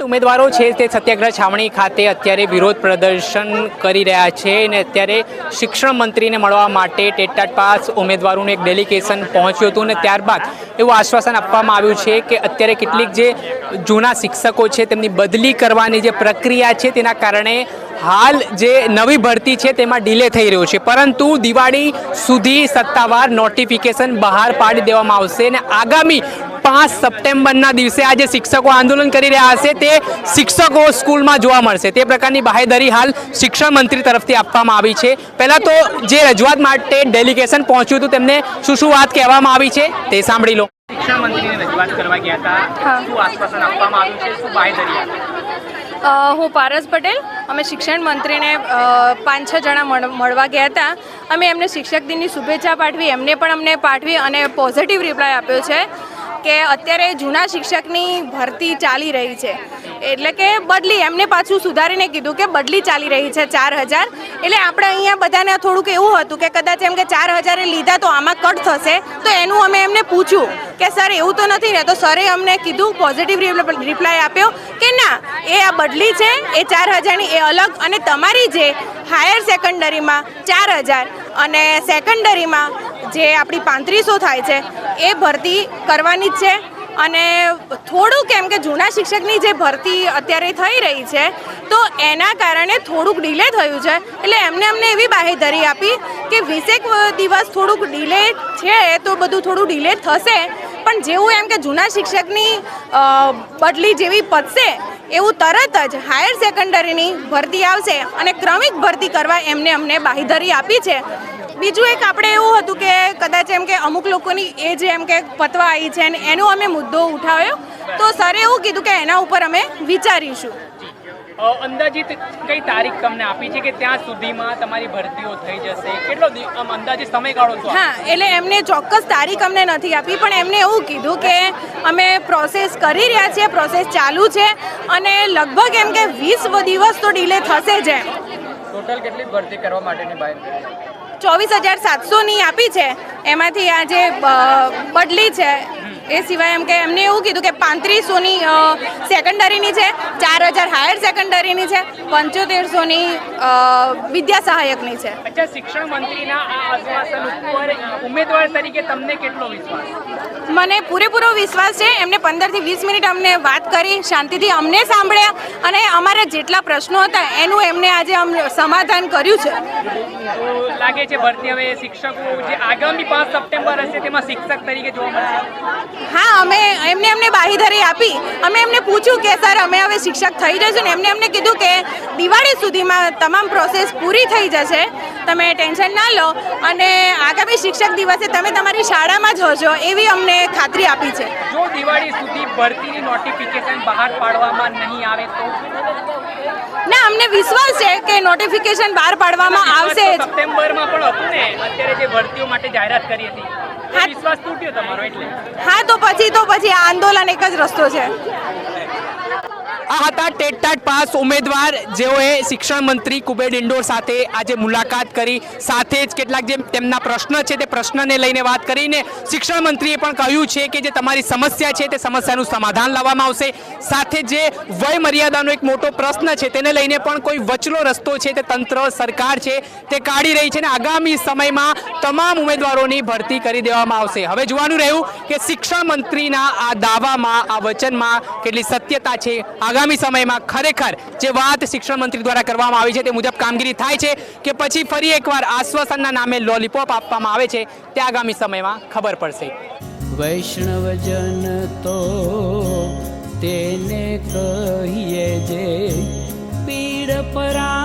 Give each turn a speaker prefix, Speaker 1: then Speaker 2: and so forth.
Speaker 1: ઉમેદવારો છે તે સત્યાગ્રહ છાવણી ખાતે અત્યારે વિરોધ પ્રદર્શન કરી રહ્યા છે અને અત્યારે શિક્ષણ મંત્રીને મળવા માટે ટેટાટ પાસ ઉમેદવારોનું એક ડેલિગેશન પહોંચ્યું હતું અને ત્યારબાદ એવું આશ્વાસન આપવામાં આવ્યું છે કે અત્યારે કેટલીક જે જૂના શિક્ષકો છે તેમની બદલી કરવાની જે પ્રક્રિયા છે તેના કારણે હાલ જે નવી ભરતી છે તેમાં ડિલે થઈ રહ્યો છે. પરંતુ દિવાળી સુધી સત્તાવાર નોટિફિકેશન બહાર પાડી દેવામાં આવશે અને આગામી પાંચ સપ્ટેમ્બરના દિવસે આ જે શિક્ષકો આંદોલન કરી રહ્યા હશે. તે શિક્ષકો સ્કૂલમાં જોવા મળશે. તે પ્રકારની બાહેધરી હાલ શિક્ષણ મંત્રી તરફથી આપવામાં આવી છે. પહેલાં તો જે રજૂઆત માટે ડેલિગેશન પહોંચ્યું હતું તેમને શું શું વાત કહેવામાં આવી છે તે સાંભળી લો. શિક્ષણ મંત્રીને રજૂઆત કરવા ગયા હતા. શું આશ્વાસન આપવામાં આવ્યું છે? શું બાહેધરી
Speaker 2: હું પારસ પટેલ. અમે શિક્ષણ મંત્રીને પાંચ છ જણા મળ- મળવા ગયા હતા. અમે એમને શિક્ષક દિનની શુભેચ્છા પાઠવી એમને પણ અમને પાઠવી અને પોઝિટિવ રિપ્લાય આપ્યો છે. કે અત્યારે જૂના શિક્ષકની ભરતી ચાલી રહી છે. એટલે કે બદલી એમને પાછું સુધારીને કીધું કે બદલી ચાલી રહી છે ચાર હજાર. એટલે આપણે અહીંયા બધાને થોડુંક એવું હતું કે કદાચ એમ કે ચાર હજારે લીધા તો આમાં કટ થશે. તો એનું અમે એમને પૂછ્યું કે, સર, એવું તો નથી ને? તો સરે અમને કીધું પોઝિટિવ રિપ્લાય આપ્યો કે, ના, એ આ બદલી છે, એ ચાર હજારની, એ અલગ અને તમારી જે હાયર સેકન્ડરીમાં ચાર હજાર અને સેકન્ડરીમાં જે આપણી પાંત્રીસો થાય છે એ ભરતી કરવાની જ છે. અને થોડુંક એમ કે જૂના શિક્ષકની જે ભરતી અત્યારે થઈ રહી છે, તો એના કારણે થોડુંક ડિલે થયું છે. એટલે એમને અમને એવી બાહેધરી આપી કે વીસેક દિવસ થોડુંક ડીલે છે તો બધું થોડું ડિલે થશે. પણ જેવું એમ કે જૂના શિક્ષકની બદલી જેવી પતશે, એવું તરત જ હાયર સેકન્ડરીની ભરતી આવશે અને ક્રમિક ભરતી કરવા એમને અમને બાહેધરી આપી છે. બીજું એક આપણે એવું હતું કે કદાચ એમ કે અમુક લોકોની એજ એમ કે પતવા આવી છે અને એનો અમે મુદ્દો ઉઠાવ્યો. તો સરે એવું કીધું કે એના ઉપર અમે વિચારીશું.
Speaker 1: અંદાજિત કઈ તારીખ તમને આપી છે કે ત્યાં સુધીમાં તમારી ભરતીઓ થઈ જશે? કેટલો અંદાજિત સમયગાળો
Speaker 2: હા એટલે એમને ચોક્કસ તારીખ અમને નથી આપી પણ એમને એવું કીધું કે અમે પ્રોસેસ કરી રહ્યા છીએ પ્રોસેસ ચાલુ છે અને લગભગ એમ કે વીસ દિવસ તો ડિલે થશે જ એમ.
Speaker 1: ટોટલ કેટલી ભરતી કરવા માટેની બાહેધરી
Speaker 2: ચોવીસ હજાર સાતસોની આપી છે. એમાંથી આ જે બદલી છે એ સિવાય એમ કે એમને એવું કીધું કે પાંત્રીસોની સેકન્ડરીની છે ચાર હજાર હાયર સેકન્ડરીની છે પંચોતેરસોની વિદ્યા સહાયકની છે.
Speaker 1: અચ્છા શિક્ષણ મંત્રીના આ આશ્વાસન ઉપર ઉમેદવાર તરીકે તમને કેટલો વિશ્વાસ?
Speaker 2: મને પૂરેપૂરો વિશ્વાસ છે. એમને પંદરથી વીસ મિનિટ અમને વાત કરી શાંતિથી અમને સાંભળ્યા અને અમારા જેટલા પ્રશ્નો હતા એનું એમને આજે અમને સમાધાન કર્યું છે.
Speaker 1: લાગે છે ભરતી હવે શિક્ષકો જે આગામી પાંચ સપ્ટેમ્બર હશે તેમાં શિક્ષક તરીકે જોવા મળશે.
Speaker 2: હા અમે એમને એમને બાહીધરી આપી. અમે એમને પૂછ્યું કે સર અમે હવે શિક્ષક થઈ જશું ને એમને એમને કીધું કે દિવાળી સુધીમાં તમામ પ્રોસેસ પૂરી થઈ જશે. તમે ટેન્શન ના લો. અને આગામી શિક્ષક દિવસે તમે તમારી શાળામાં જ હોજો. એવી અમને ખાતરી આપી છે.
Speaker 1: જો દિવાળી સુધી ભરતીની નોટિફિકેશન બહાર પાડવામાં નહીં આવે તો?
Speaker 2: ના અમને વિશ્વાસ છે કે નોટિફિકેશન બહાર પાડવામાં આવશે
Speaker 1: સપ્ટેમ્બરમાં પણ હતું ને અત્યારે જે ભરતીઓ માટે જાહેરાત કરી હતી. વિશ્વાસ તૂટ્યો તમારો એટલે.
Speaker 2: હા તો પછી તો પછી આ આંદોલન એક જ રસ્તો છે.
Speaker 1: આ હતા ટેટટાટ પાસ ઉમેદવાર. જેઓએ શિક્ષણ મંત્રી કુબેર ડિંડોર સાથે આજે મુલાકાત કરી. સાથે જ કેટલાક જે તેમના પ્રશ્ન છે તે પ્રશ્નને લઈને વાત કરીને શિક્ષણ મંત્રીએ પણ કહ્યું છે કે જે તમારી સમસ્યા છે તે સમસ્યાનું સમાધાન લાવવામાં આવશે. સાથે જે વય મર્યાદાનો એક મોટો પ્રશ્ન છે તેને લઈને પણ કોઈ વચલો રસ્તો છે તે તંત્ર, સરકાર છે તે કાઢી રહી છે અને આગામી સમયમાં તમામ ઉમેદવારોની ભરતી કરી દેવામાં આવશે. હવે જોવાનું રહ્યું કે શિક્ષણ મંત્રીના આ દાવામાં, આ વચનમાં કેટલી સત્યતા છે. આગામી સમયમાં ખરેખર જે વાત શિક્ષણ મંત્રી દ્વારા કરવામાં આવી છે તે મુજબ કામગીરી થાય છે કે પછી ફરી એકવાર આશ્વાસનના નામે લોલીપોપ આપવામાં આવે છે તે આગામી સમયમાં ખબર પડશે.
Speaker 3: વૈષ્ણવજન તો તેને કહીએ જે પીડ પરા